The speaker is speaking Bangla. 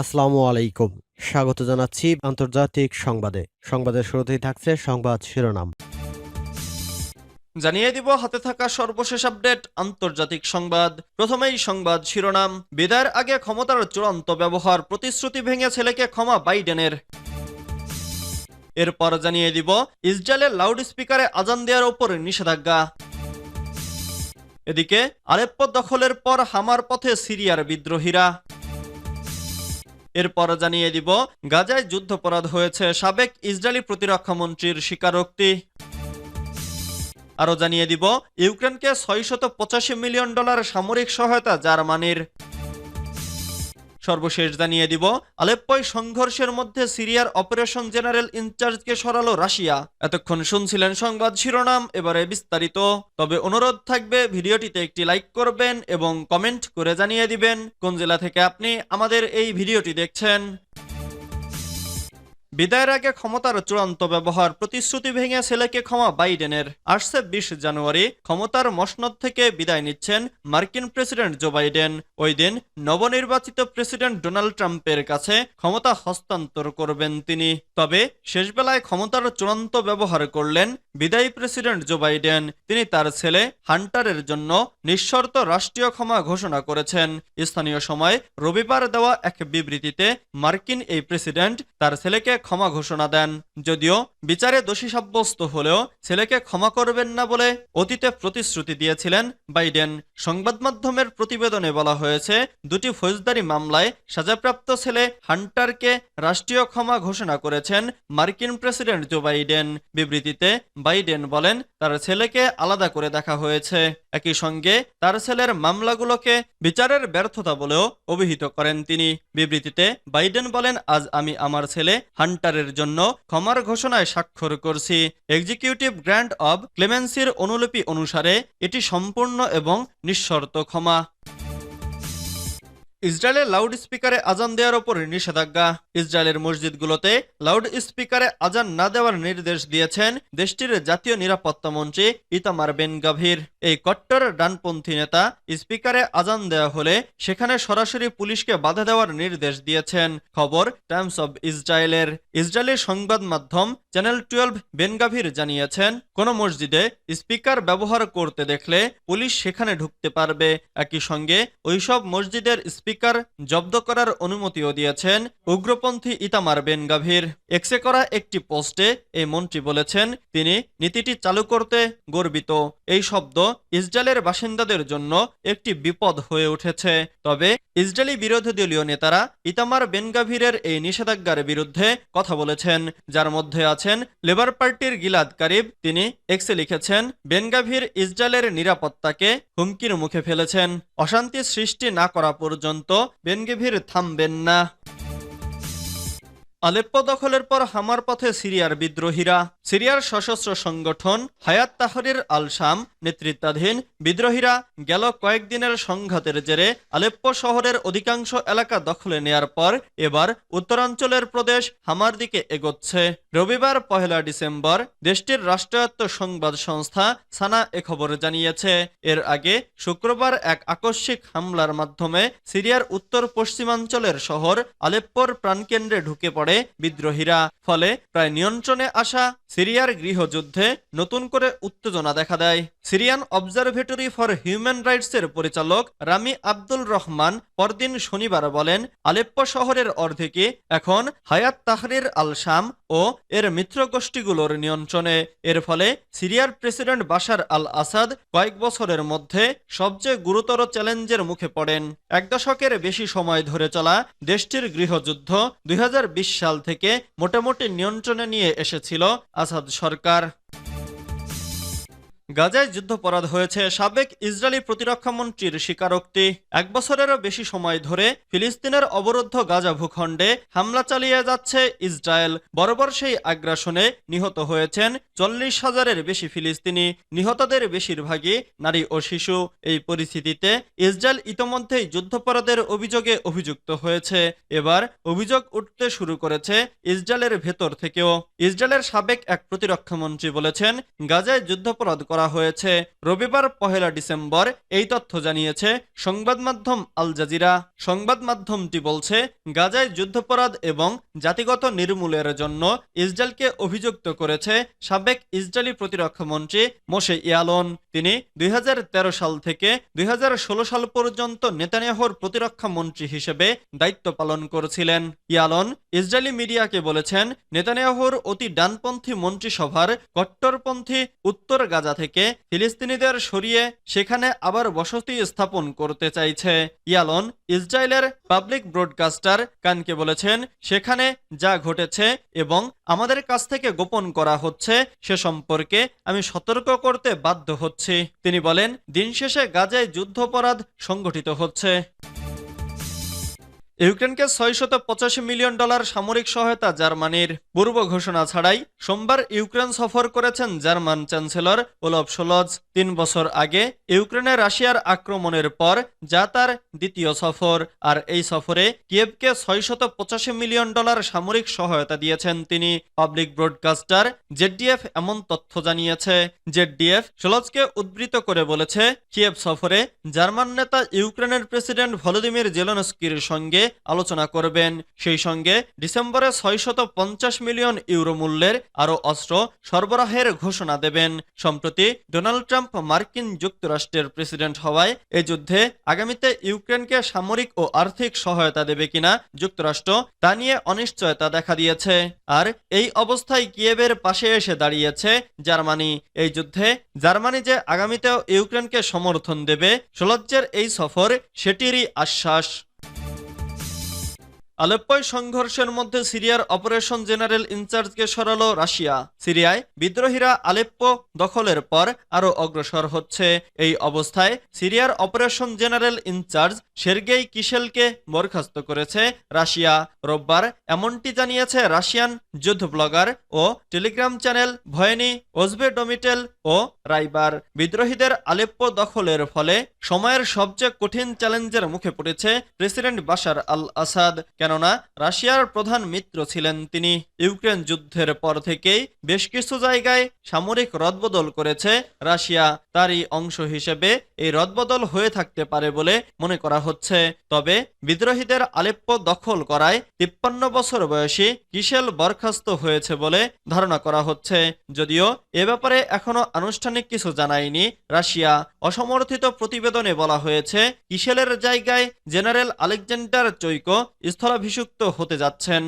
আসসালামু আলাইকুম। স্বাগত জানাচ্ছি আন্তর্জাতিক সংবাদে। সংবাদের শুরুতেই থাকছে সংবাদ শিরোনাম। জানিয়ে দিব, হাতে থাকা সর্বশেষ আপডেট, আন্তর্জাতিক সংবাদ। প্রথমেই সংবাদ শিরোনাম, বিদায়ের আগে ক্ষমতার চূড়ান্ত ব্যবহার, প্রতিশ্রুতি ভেঙে ছেলেকে ক্ষমা বাইডেনের। এরপর জানিয়ে দিব, ইসরায়েলের লাউড স্পিকারে আজান দেওয়ার ওপর নিষেধাজ্ঞা। এদিকে আলেপ্পো দখলের পর হামার পথে সিরিয়ার বিদ্রোহীরা। এরপর জানিয়ে দিব, গাজায় যুদ্ধপরাধ হয়েছে সাবেক ইসরায়েলি প্রতিরক্ষা মন্ত্রীর স্বীকারোক্তি। আরও জানিয়ে দিব, ইউক্রেনকে ছয়শত মিলিয়ন ডলার সামরিক সহায়তা জার্মানির। সর্বশেষ জানিয়ে দিব, আলেপ্পয় সংঘর্ষের মধ্যে সিরিয়ার অপারেশন জেনারেল ইনচার্জকে সরালো রাশিয়া। এতক্ষণ শুনছিলেন সংবাদ শিরোনাম, এবারে বিস্তারিত। তবে অনুরোধ থাকবে, ভিডিওটিতে একটি লাইক করবেন এবং কমেন্ট করে জানিয়ে দিবেন। কোন জেলা থেকে আপনি আমাদের এই ভিডিওটি দেখছেন? বিদায়ের আগে ক্ষমতার চূড়ান্ত ব্যবহার প্রতিশ্রুতি ভেঙে ছেলেকে ক্ষমা বাইডেনের। আসছে বিশ জানুয়ারি, ক্ষমতার মসনদ থেকে বিদায় নিচ্ছেন মার্কিন প্রেসিডেন্ট জো বাইডেন। ওই দিন নবনির্বাচিত প্রেসিডেন্ট ডোনাল্ড ট্রাম্পের কাছে ক্ষমতা হস্তান্তর করবেন তিনি। তবে শেষবেলায় ক্ষমতার চূড়ান্ত ব্যবহার করলেন বিদায়ী প্রেসিডেন্ট জো বাইডেন। তিনি তার ছেলে হান্টারের জন্য নিঃশর্ত রাষ্ট্রীয় ক্ষমা ঘোষণা করেছেন। স্থানীয় সময় রবিবার দেওয়া এক বিবৃতিতে মার্কিন এই প্রেসিডেন্ট তার ছেলেকে ক্ষমা ঘোষণা দেন। যদিও বিচারে দোষী সাব্যস্ত হলেও ছেলেকে ক্ষমা করবেন না বলে অতীতে প্রতিশ্রুতি দিয়েছিলেন বাইডেন। সংবাদ মাধ্যমের প্রতিবেদনে বলা হয়েছে, দুটি ফৌজদারি মামলায় সাজাপ্রাপ্ত ছেলে হান্টারকে রাষ্ট্রীয় ক্ষমা ঘোষণা করেছেন মার্কিন প্রেসিডেন্ট জো বাইডেন। বিবৃতিতে বাইডেন বলেন, তার ছেলেকে আলাদা করে দেখা হয়েছে। একই সঙ্গে তার ছেলের মামলাগুলোকে বিচারের ব্যর্থতা বলেও অভিহিত করেন তিনি। বিবৃতিতে বাইডেন বলেন, আজ আমি আমার ছেলে হান্টারের জন্য ক্ষমার ঘোষণায় স্বাক্ষর করছি। এক্সিকিউটিভ গ্র্যান্ড অব ক্লেমেন্সির অনুলিপি অনুসারে এটি সম্পূর্ণ এবং নিঃশর্ত ক্ষমা। ইসরায়েলের লাউড স্পিকারে আজান দেওয়ার ওপর নিষেধাজ্ঞা। ইসরায়েলের মসজিদগুলোতে লাউড স্পিকারে আজান না দেওয়ার নির্দেশ দিয়েছেন দেশটির জাতীয় নিরাপত্তা মন্ত্রী ইতামার বেন গাভীর এই কট্টর ডানপন্থী নেতা স্পিকারে আজান দেওয়া হলে সেখানে সরাসরি পুলিশকে বাধা দেওয়ার নির্দেশ দিয়েছেন। খবর টাইমস অব ইসরায়েলের। ইসরায়েলি সংবাদ মাধ্যম চ্যানেল টুয়েলভ বেনগাভির জানিয়েছেন, কোন মসজিদে স্পিকার ব্যবহার করতে দেখলে পুলিশ সেখানে ঢুকতে পারবে। একই সঙ্গে ওইসব মসজিদের স্পিকার জব্দ করার অনুমতিও দিয়েছেন উগ্রপন্থী ইতামার বেন গাভীর। এক্সে করা একটি পোস্টে এই মন্ত্রী বলেছেন, তিনি নীতিটি চালু করতে গর্বিত। এই শব্দ ইসরায়েলের বাসিন্দাদের জন্য একটি বিপদ হয়ে উঠেছে। তবে ইসরায়েলি বিরোধী দলীয় নেতারা ইতামার বেনগাভীরের এই নিষেধাজ্ঞার বিরুদ্ধে কথা বলেছেন। যার মধ্যে আছেন লেবার পার্টির গিলাদ কারিব, তিনি এক্সে লিখেছেন বেনগাভীর ইসরায়েলের নিরাপত্তাকে হুমকির মুখে ফেলেছেন। অশান্তি সৃষ্টি না করা পর্যন্ত বেনগেভির থামবেন না। আলেপ্পো দখলের পর হামার পথে সিরিয়ার বিদ্রোহীরা, সিরিয়ার সশস্ত্র সংগঠন হায়াত তাহরির আল শাম নেতৃত্বাধীন বিদ্রোহীরা গেল কয়েকদিনের সংঘাতের জেরে আলেপ্পো শহরের অধিকাংশ এলাকা দখলে নেয়ার পর এবার উত্তরাঞ্চলের প্রদেশ হামার দিকে এগোচ্ছে। রবিবার পহেলা ডিসেম্বর দেশটির রাষ্ট্রায়ত্ত সংবাদ সংস্থা সানা এ খবর জানিয়েছে। এর আগে শুক্রবার এক আকস্মিক হামলার মাধ্যমে সিরিয়ার উত্তর পশ্চিমাঞ্চলের শহর আলেপ্পোর প্রাণকেন্দ্রে ঢুকে পড়ে বিদ্রোহীরা ফলে প্রায় নিয়ন্ত্রণে আসা সিরিয়ার গৃহযুদ্ধে নতুন করে উত্তেজনা দেখা দেয়। সিরিয়ান অবজারভেটরি ফর হিউম্যান রাইটসের পরিচালক রামি আব্দুল রহমান পরদিন শনিবার বলেন, আলেপ্পো শহরের অর্ধেকে এখন হায়াত তাহরির আল শাম ও এর মিত্র গোষ্ঠীগুলোর নিয়ন্ত্রণে। এর ফলে সিরিয়ার প্রেসিডেন্ট বাশার আল আসাদ কয়েক বছরের মধ্যে সবচেয়ে গুরুতর চ্যালেঞ্জের মুখে পড়েন। এক দশকের বেশি সময় ধরে চলা দেশটির গৃহযুদ্ধ দুই হাজার বিশ সাল থেকে মোটামুটি নিয়ন্ত্রণে নিয়ে এসেছিল আসাদ সরকার। গাজায় যুদ্ধপরাধ হয়েছে সাবেক ইসরায়েলি প্রতিরক্ষা মন্ত্রীর স্বীকারোক্তি। এক বছরেরও বেশি সময় ধরে ফিলিস্তিনের অবরুদ্ধ গাজা ভূখণ্ডে হামলা চালিয়ে যাচ্ছে ইসরায়েল। বরাবর সেই আগ্রাসনে নিহত হয়েছেন চল্লিশ হাজারের বেশি ফিলিস্তিনি। নিহতদের বেশিরভাগই নারী ও শিশু। এই পরিস্থিতিতে ইসরায়েল ইতোমধ্যেই যুদ্ধপরাধের অভিযোগে অভিযুক্ত হয়েছে। এবার অভিযোগ উঠতে শুরু করেছে ইসরায়েলের ভেতর থেকেও। ইসরায়েলের সাবেক এক প্রতিরক্ষামন্ত্রী বলেছেন, গাজায় যুদ্ধপরাধ করা হয়েছে। রবিবার পহেলা ডিসেম্বর এই তথ্য জানিয়েছে সংবাদ মাধ্যম আল জাজিরা। সংবাদ মাধ্যমটি বলছে, গাজায় যুদ্ধাপরাধ এবং জাতিগত নির্মূলের জন্য ইসরায়েলকে অভিযুক্ত করেছে সাবেক ইসরায়েলি প্রতিরক্ষামন্ত্রী মোশে ইয়ালন। তিনি দুই হাজার তেরো সাল থেকে দুই হাজার ষোলো সাল পর্যন্ত নেতানিয়াহুর প্রতিরক্ষা মন্ত্রী হিসেবে দায়িত্ব পালন করেছিলেন। ইয়ালন ইসরায়েলি মিডিয়াকে বলেছেন, নেতানিয়াহুর অতি ডানপন্থী মন্ত্রিসভার কট্টরপন্থী উত্তর গাজা থেকে ফিলিস্তিনিদের সরিয়ে সেখানে আবার বসতি স্থাপন করতে চাইছে। ইয়ালন ইসরায়েলের পাবলিক ব্রডকাস্টার কানকে বলেছেন, সেখানে যা ঘটেছে এবং আমাদের কাছ থেকে গোপন করা হচ্ছে, সে সম্পর্কে আমি সতর্ক করতে বাধ্য হচ্ছি। তিনি বলেন দিন শেষে গাজায় যুদ্ধাপরাধ সংগঠিত হচ্ছে। ইউক্রেনকে ছয়শত পঁচাশি মিলিয়ন ডলার সামরিক সহায়তা জার্মানির পূর্ব ঘোষণা ছাড়াই সোমবার ইউক্রেন সফর করেছেন জার্মান চ্যান্সেলর ওলফ সোলজ তিন বছর আগে ইউক্রেনে রাশিয়ার আক্রমণের পর যা তার দ্বিতীয় সফর। আর এই সফরে কিয়েভকে ছয়শত পঁচাশি মিলিয়ন ডলার সামরিক সহায়তা দিয়েছেন তিনি। পাবলিক ব্রডকাস্টার জেডডিএফ এমন তথ্য জানিয়েছে। জেডডিএফ সোলজকে উদ্ধৃত করে বলেছে, কিয়েভ সফরে জার্মান নেতা ইউক্রেনের প্রেসিডেন্ট ভলোদিমির জেলনস্কির সঙ্গে আলোচনা করবেন। সেই সঙ্গে ডিসেম্বরে ছয়শত মিলিয়ন ইউরো মূল্যের আরও অস্ত্র সরবরাহের ঘোষণা দেবেন। সম্প্রতি ডোনাল্ড ট্রাম্প মার্কিন যুক্তরাষ্ট্রের প্রেসিডেন্ট হওয়ায় এ যুদ্ধে আগামীতে ইউক্রেনকে সামরিক ও আর্থিক সহায়তা দেবে কিনা যুক্তরাষ্ট্র, তা নিয়ে অনিশ্চয়তা দেখা দিয়েছে। আর এই অবস্থায় কিয়েভের পাশে এসে দাঁড়িয়েছে জার্মানি। এই যুদ্ধে জার্মানি যে আগামীতেও ইউক্রেনকে সমর্থন দেবে, সোলজ্জের এই সফর সেটিরই আশ্বাস। আলেপ্পয় সংঘর্ষের মধ্যে সিরিয়ার অপারেশন জেনারেল ইনচার্জকে সরাল রাশিয়া। সিরিয়ায় বিদ্রোহীরা আলেপ্পো দখলের পর আরও অগ্রসর হচ্ছে। এই অবস্থায় সিরিয়ার operation general in charge Sergei কিশেলকে বরখাস্ত করেছে রাশিয়া। রোববার এমনটি জানিয়েছে রাশিয়ান যুদ্ধ ব্লগার ও টেলিগ্রাম চ্যানেল ভয়েনি ওজবে ডোমিটেল ও রাইবার। বিদ্রোহীদের আলেপ্পো দখলের ফলে সময়ের সবচেয়ে কঠিন চ্যালেঞ্জের মুখে পড়েছে প্রেসিডেন্ট বাশার আল আসাদ কেননা, রাশিয়ার প্রধান মিত্র ছিলেন তিনি। ইউক্রেন যুদ্ধের পর থেকেই বেশ কিছু জায়গায় সামরিক রদবদল করেছে রাশিয়া। তারই অংশ হিসেবে এই রদবদল হয়ে থাকতে পারে বলে মনে করা হচ্ছে, তবে বিদ্রোহীদের আলেপ্পো দখল করায় তিপ্পান্ন বছর বয়সী কিশেল বরখাস্ত হয়েছে বলে ধারণা করা হচ্ছে। যদিও এ ব্যাপারে এখনও আনুষ্ঠানিক কিছু জানায়নি রাশিয়া। অসমর্থিত প্রতিবেদনে বলা হয়েছে, কিশেলের জায়গায় জেনারেল আলেকজান্ডার চৈকো স্থলাভিষিক্ত হতে যাচ্ছেন।